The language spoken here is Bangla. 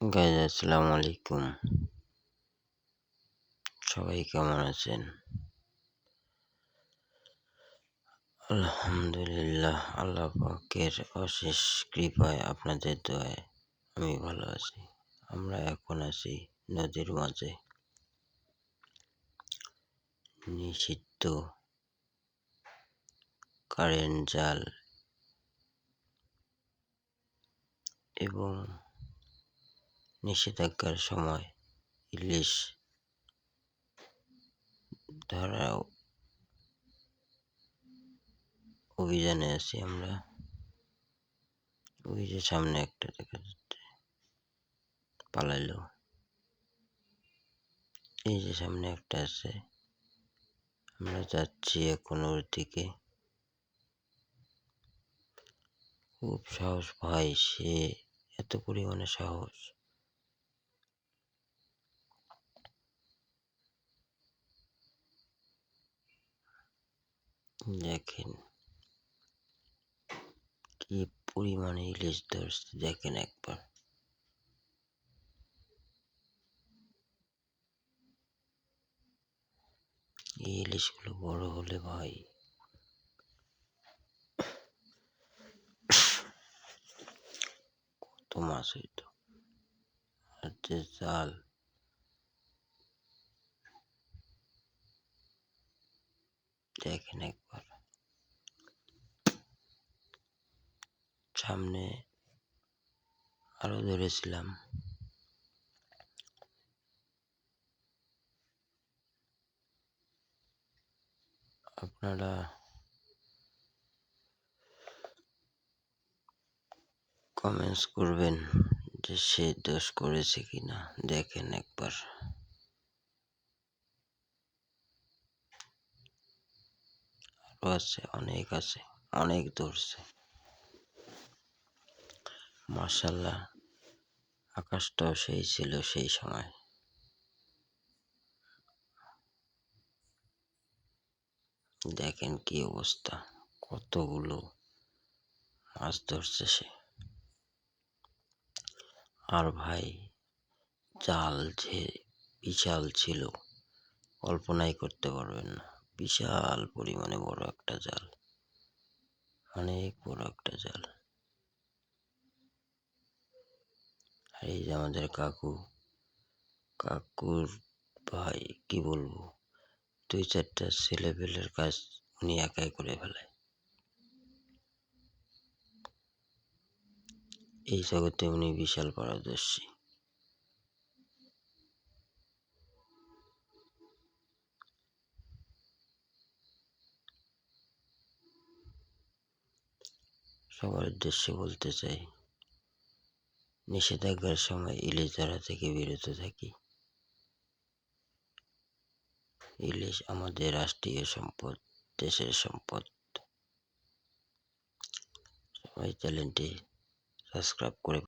গাইজ আসসালামু আলাইকুম সবাই কেমন আছেন? আলহামদুলিল্লাহ, আল্লাহ পাকের অশেষ কৃপায় আপনাদের দোয়ায় আমি ভালো আছি। আমরা এখন আছি নদীর মাঝে। নিষিদ্ধ কারেন্ট জাল এবং নিষেধাজ্ঞার সময় ইলিশ। ধরাও অভিযানে আছি আমরা। ওই যে সামনে একটা দেখা যাচ্ছে। পালাইলো। এই যে সামনে একটা আছে। আমরা যাচ্ছি এখন ওর দিকে। খুব সাহস ভাই, সে এত পরিমাণে সাহস। দেখেন কি পরিমাণে ইলিশ ধরছে, দেখেন একবার। এই ইলিশগুলো বড় হলে ভাই কত মাছ হইতো। আর যে জাল দেখেন একবার। সামনে আরও ধরেছিলাম। আপনারা কমেন্টস করবেন যে সে দোষ করেছে কিনা। দেখেন একবার। আছে, অনেক আছে, অনেক ধরছে। মার্শাল্লাহ আকাশটাও সেই ছিল সেই সময়। দেখেন কি অবস্থা, কতগুলো মাছ ধরছে সে। আর ভাই, জাল যে বিশাল ছিল, কল্পনাই করতে পারবেন না। বিশাল পরিমাণে বড় একটা জাল। অনেক বড় একটা জাল। আর এই যে আমাদের কাকু, কাকুর ভাই, কি বলব? দুই চারটা ছেলে পেলের কাজ উনি একাই করে ফেলে। এই জগতে উনি বিশাল পারদর্শী। সবার উদ্দেশ্যে বলতে চাই, নিষেধাজ্ঞার সময় ইলিশ ধরা থেকে বিরত থাকি। ইলিশ আমাদের রাষ্ট্রীয় সম্পদ, দেশের সম্পদ। সবাই চ্যানেলটি সাবস্ক্রাইব করে